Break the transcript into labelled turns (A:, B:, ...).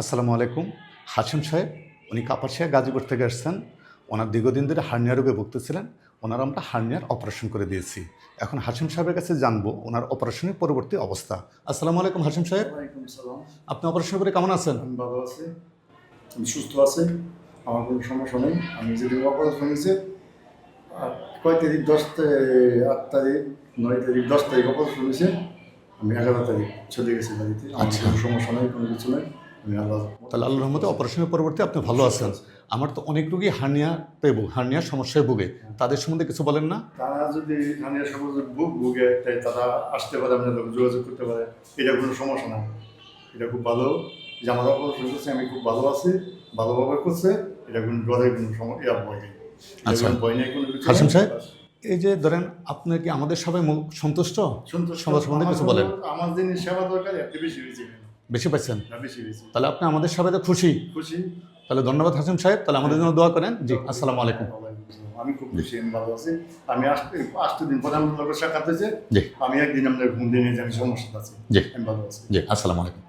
A: আসসালামু আলাইকুম। হাসিম সাহেব উনি কাপাসিয়া গাজীপুর থেকে আসছেন। ওনার দীর্ঘদিন ধরে হার্নিয়া রোগে ভুগতেছিলেন। ওনার আমরা হার্নিয়ার অপারেশন করে দিয়েছি। এখন হাসিম সাহেবের কাছে জানব ওনার অপারেশনের পরবর্তী অবস্থা। আসসালামু আলাইকুম হাসিম সাহেব। আপনি অপারেশন করে কেমন আছেন?
B: ভালো আছি। আমি সুস্থ আছি। আমার কোনো সমস্যা নেই। আমি যদি অপারেশন হয়েছে কয় তারিখ? দশ আট তারিখ নয় তারিখ দশ তারিখ অপারেশন হয়েছে আমি এগারো তারিখ চলে গেছি বাড়িতে। আমার
A: আচ্ছা।
B: কোনো সমস্যা নেই কোনো কিছু নেই। আল্লাহ
A: তাহলে আল্লাহর রহমতে অপারেশনের পরবর্তী আপনি ভালো আছেন আমার তো অনেক রোগী হার্নিয়া পেয়ে হার্নিয়ার সমস্যায় ভুগে তাদের সম্বন্ধে কিছু বলেন না
B: তারা যদি স্থানীয় সমাজ বুক ভুগে তাই তারা আসতে পারে আপনার লোক যোগাযোগ করতে পারে এটা কোনো সমস্যা না এটা খুব ভালো যে আমার অপারেশন করছে আমি খুব ভালো আছি ভালোভাবে করছে এটা কোনো ডরের কোনো সময় ইয়ার ভয় নেই
A: আচ্ছা।
B: ভয় নেই কোনো
A: হাসিম সাহেব? এই যে ধরেন আপনি কি আমাদের সবাই সন্তুষ্ট
B: সন্তুষ্ট
A: সমাজ সম্বন্ধে কিছু বলেন।
B: আমার জিনিস সেবা দরকার এত বেশি হয়েছে।
A: বেশি পাচ্ছেন? তাহলে আপনি আমাদের সবাইতে খুশি।
B: খুশি।
A: তাহলে ধন্যবাদ হাসিম সাহেব। তাহলে আমাদের জন্য দোয়া করেন। জি আসসালামু আলাইকুম।
B: আমি খুব খুশি আমি ভালো আছি। আমি আসতে আসতে দিন পরে আমার লোকের সাক্ষাৎ হয়েছে। আমি একদিন আপনার ঘুম দিয়ে নিয়ে যে আমি সমস্যা আছে।
A: জি।
B: আমি ভালো আছি।
A: জি আসসালামু আলাইকুম।